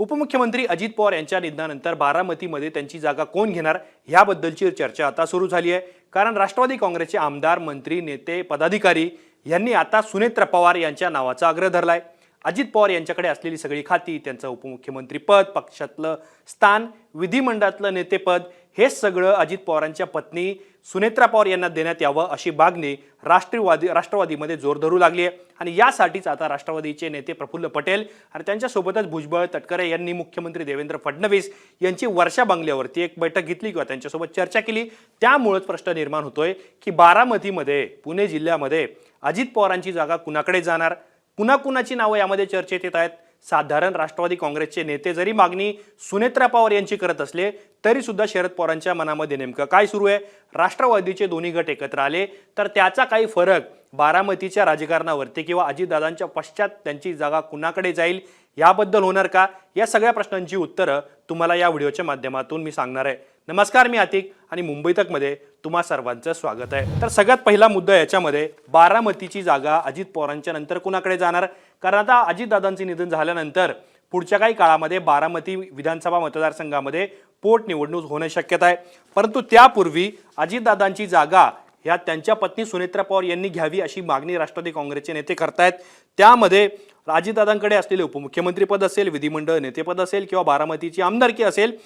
उपमुख्यमंत्री अजित पवार यांच्या निधनानंतर बारामतीमध्ये त्यांची जागा कोण घेणार याबद्दलची चर्चा आता सुरू झाली आहे. कारण राष्ट्रवादी काँग्रेसचे आमदार मंत्री नेते पदाधिकारी यांनी आता सुनेत्र पवार यांच्या नावाचा आग्रह धरलाय. अजित पवार यांच्याकडे असलेली सगळी खाती त्यांचं उपमुख्यमंत्रीपद पक्षातलं स्थान विधिमंडळातलं नेतेपद हे सगळं अजित पवारांच्या पत्नी सुनेत्रा पवार यांना देण्यात यावं अशी मागणी राष्ट्रवादी राष्ट्रवादीमध्ये जोर धरू लागली आहे. आणि यासाठीच आता राष्ट्रवादीचे नेते प्रफुल्ल पटेल आणि त्यांच्यासोबतच भुजबळ तटकरे यांनी मुख्यमंत्री देवेंद्र फडणवीस यांची वर्षा बंगल्यावरती एक बैठक घेतली किंवा त्यांच्यासोबत चर्चा केली. त्यामुळेच प्रश्न निर्माण होतोय की बारामतीमध्ये पुणे जिल्ह्यामध्ये अजित पवारांची जागा कुणाकडे जाणार? कुणाकुणाची कुणाची नावं यामध्ये चर्चेत येत आहेत? साधारण राष्ट्रवादी काँग्रेसचे नेते जरी मागणी सुनेत्रा पवार यांची करत असले तरी सुद्धा शरद पवारांच्या मनामध्ये नेमकं काय सुरू आहे? राष्ट्रवादीचे दोन्ही गट एकत्र आले तर त्याचा काही फरक बारामतीच्या राजकारणावरती किंवा अजितदादांच्या पश्चात त्यांची जागा कुणाकडे जाईल याबद्दल होणार का? या सगळ्या प्रश्नांची उत्तरं तुम्हाला या व्हिडिओच्या माध्यमातून मी सांगणार आहे. नमस्कार मी आतिक आणि मुंबई तकमध्ये तुम्हा सर्वांचं स्वागत आहे. तर सगळ्यात पहिला मुद्दा याच्यामध्ये बारामतीची जागा अजित पवारांच्या नंतर कुणाकडे जाणार? कारण आता अजितदादांचे निधन झाल्यानंतर पुढच्या काही काळामध्ये बारामती विधानसभा मतदारसंघामध्ये पोटनिवडणूक होण्याची शक्यता आहे. परंतु त्यापूर्वी अजितदादांची जागा ह्या त्यांच्या पत्नी सुनेत्रा पवार यांनी घ्यावी अशी मागणी राष्ट्रवादी काँग्रेसचे नेते करतायत. त्यामध्ये अजितदादांकडे असलेले उपमुख्यमंत्रीपद असेल विधिमंडळ नेतेपद असेल किंवा बारामतीची आमदारकी असेल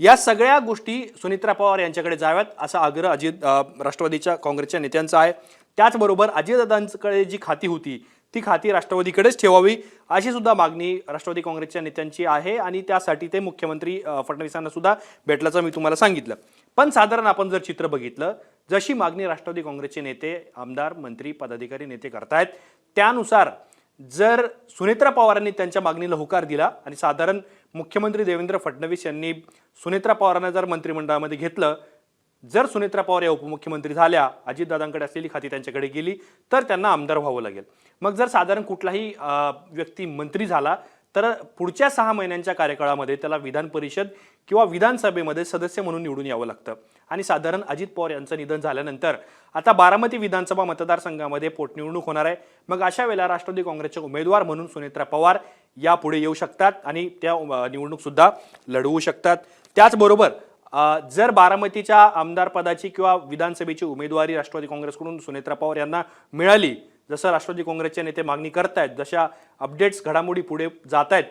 या सगळ्या गोष्टी सुनित्रा पवार यांच्याकडे जाव्यात असा आग्रह अजित राष्ट्रवादीच्या काँग्रेसच्या नेत्यांचा आहे. त्याचबरोबर अजितदादांकडे जी खाती होती ती खाती राष्ट्रवादीकडेच ठेवावी अशी सुद्धा मागणी राष्ट्रवादी काँग्रेसच्या नेत्यांची आहे आणि त्यासाठी ते मुख्यमंत्री फडणवीसांना सुद्धा भेटल्याचं मी तुम्हाला सांगितलं. पण साधारण आपण जर चित्र बघितलं जशी मागणी राष्ट्रवादी काँग्रेसचे नेते आमदार मंत्री पदाधिकारी नेते करतायत त्यानुसार जर सुनेत्रा पवारांनी त्यांच्या मागणीला होकार दिला आणि साधारण मुख्यमंत्री देवेंद्र फडणवीस यांनी सुनेत्रा पवारांना जर मंत्रिमंडळामध्ये घेतलं जर सुनेत्रा पवार या उपमुख्यमंत्री झाल्या अजितदादांकडे असलेली खाती त्यांच्याकडे गेली तर त्यांना आमदार व्हावं लागेल. मग जर साधारण कुठलाही व्यक्ती मंत्री झाला तर पुढच्या सहा महिन्यांच्या कार्यकाळामध्ये त्याला विधान परिषद किंवा विधानसभेमध्ये सदस्य म्हणून निवडून यावं लागतं. आणि साधारण अजित पवार यांचं निधन झाल्यानंतर आता बारामती विधानसभा मतदारसंघामध्ये पोटनिवडणूक होणार आहे. मग अशा वेळेला राष्ट्रवादी काँग्रेसचे उमेदवार म्हणून सुनेत्रा पवार या पुढे येऊ शकतात आणि त्या निवडणूकसुद्धा लढवू शकतात. त्याचबरोबर जर बारामतीच्या आमदारपदाची किंवा विधानसभेची उमेदवारी राष्ट्रवादी काँग्रेसकडून सुनेत्रा पवार यांना मिळाली जसं राष्ट्रवादी काँग्रेसचे नेते मागणी करतायत जशा अपडेट्स घडामोडी पुढे जात आहेत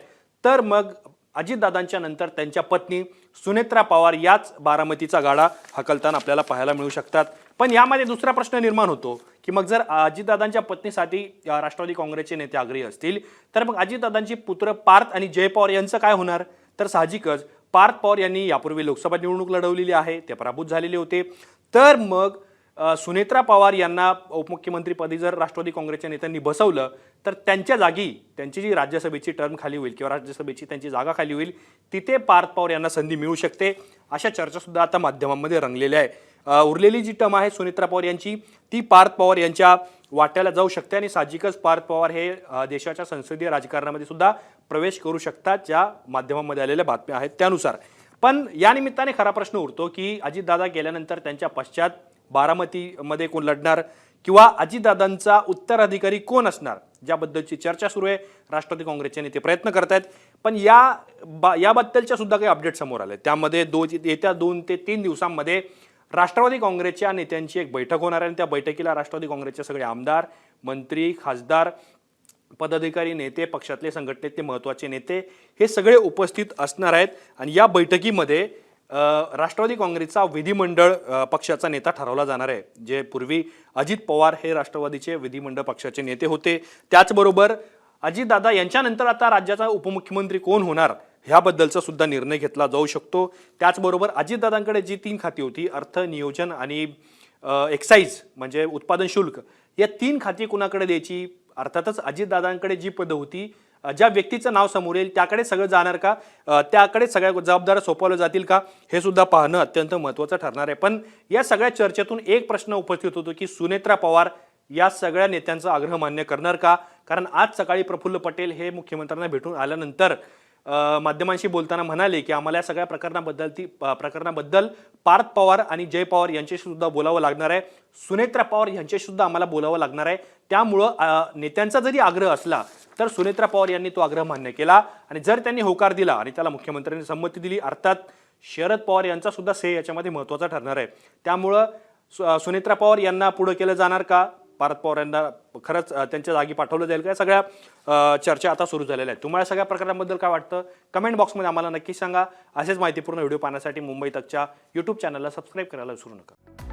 तर मग अजितदादांच्या नंतर त्यांच्या पत्नी सुनेत्रा पवार याच बारामतीचा गाडा हकलताना आपल्याला पाहायला मिळू शकतात. पण यामध्ये दुसरा प्रश्न निर्माण होतो की मग जर अजितदादांच्या पत्नीसाठी राष्ट्रवादी काँग्रेसचे नेते आग्रही असतील तर मग अजितदादांची पुत्र पार्थ आणि जय पवार यांचं काय होणार? तर साहजिकच पार्थ पवार यांनी यापूर्वी लोकसभा निवडणूक लढवलेली आहे ते पराभूत झालेले होते. तर मग सुनेत्रा पवार यांना उपमुख्यमंत्रीपदी जर राष्ट्रवादी काँग्रेसच्या नेत्यांनी बसवलं तर त्यांच्या जागी त्यांची जी राज्यसभेची टर्म खाली होईल किंवा राज्यसभेची त्यांची जागा खाली होईल तिथे पार्थ पवार यांना संधी मिळू शकते अशा चर्चासुद्धा आता माध्यमांमध्ये रंगलेल्या आहे उरलेली जी टर्म आहे सुनेत्रा पवार यांची ती पार्थ पवार यांच्या वाट्याला जाऊ शकते आणि साहजिकच पार्थ पवार हे देशाच्या संसदीय राजकारणामध्ये सुद्धा प्रवेश करू शकतात ज्या माध्यमांमध्ये आलेल्या बातम्या आहेत त्यानुसार. पण या निमित्ताने खरा प्रश्न उरतो की अजितदादा गेल्यानंतर त्यांच्या पश्चात बारामतीमध्ये कोण लढणार किंवा अजितदादांचा उत्तराधिकारी कोण असणार ज्याबद्दलची चर्चा सुरू आहे राष्ट्रवादी काँग्रेसचे नेते प्रयत्न करत आहेत पण या बा याबद्दलच्या सुद्धा काही अपडेट समोर आले त्यामध्ये दो येत्या दोन ते तीन दिवसांमध्ये राष्ट्रवादी काँग्रेसच्या नेत्यांची एक बैठक होणार आहे आणि त्या बैठकीला राष्ट्रवादी काँग्रेसचे सगळे आमदार मंत्री खासदार पदाधिकारी नेते पक्षातले संघटनेतले महत्त्वाचे नेते हे सगळे उपस्थित असणार आहेत. आणि या बैठकीमध्ये राष्ट्रवादी काँग्रेसचा विधिमंडळ पक्षाचा नेता ठरवला जाणार आहे. जे पूर्वी अजित पवार हे राष्ट्रवादीचे विधिमंडळ पक्षाचे नेते होते. त्याचबरोबर अजितदादा यांच्यानंतर आता राज्याचा उपमुख्यमंत्री कोण होणार? ह्याबद्दलचा सुद्धा निर्णय घेतला जाऊ शकतो. त्याचबरोबर अजितदादांकडे जी तीन खाती होती अर्थ नियोजन आणि एक्साईज म्हणजे उत्पादन शुल्क या तीन खाती कुणाकडे द्यायची? अर्थातच अजितदादांकडे जी पदं होती ज्या व्यक्तीचं नाव समोर येईल त्याकडे सगळं जाणार का? त्याकडे सगळ्या जबाबदाऱ्या सोपवल्या जातील का? हे सुद्धा पाहणं अत्यंत महत्त्वाचं ठरणार आहे. पण या सगळ्या चर्चेतून एक प्रश्न उपस्थित होतो की सुनेत्रा पवार या सगळ्या नेत्यांचा आग्रह मान्य करणार का? कारण आज सकाळी प्रफुल्ल पटेल हे मुख्यमंत्र्यांना भेटून आल्यानंतर माध्यमांशी बोलताना म्हणाले की आम्हाला या सगळ्या प्रकरणाबद्दल ती प- प्रकरणाबद्दल पार्थ पवार आणि जय पवार यांच्याशी सुद्धा बोलावं लागणार आहे. सुनेत्रा पवार यांच्याशी सुद्धा आम्हाला बोलावं लागणार आहे. त्यामुळं नेत्यांचा जरी आग्रह असला तर सुनेत्रा पवार यांनी तो आग्रह मान्य केला. आणि जर त्यांनी होकार दिला आणि त्याला मुख्यमंत्र्यांनी संमती दिली अर्थात शरद पवार यांचा सुद्धा से याच्यामध्ये महत्त्वाचा ठरणार आहे. त्यामुळं सु- सुनेत्रा पवार यांना पुढं केलं जाणार का? पारद पवार यांना खरंच त्यांच्या जागी पाठवलं जाईल का? सगळ्या चर्चा आता सुरू झालेल्या आहेत. तुम्हाला सगळ्या प्रकारांबद्दल काय वाटतं? कमेंट बॉक्समध्ये आम्हाला नक्की सांगा. असेच माहितीपूर्ण व्हिडिओ पाहण्यासाठी मुंबई तकच्या यूट्यूब चॅनलला सबस्क्राईब करायला विसरू नका.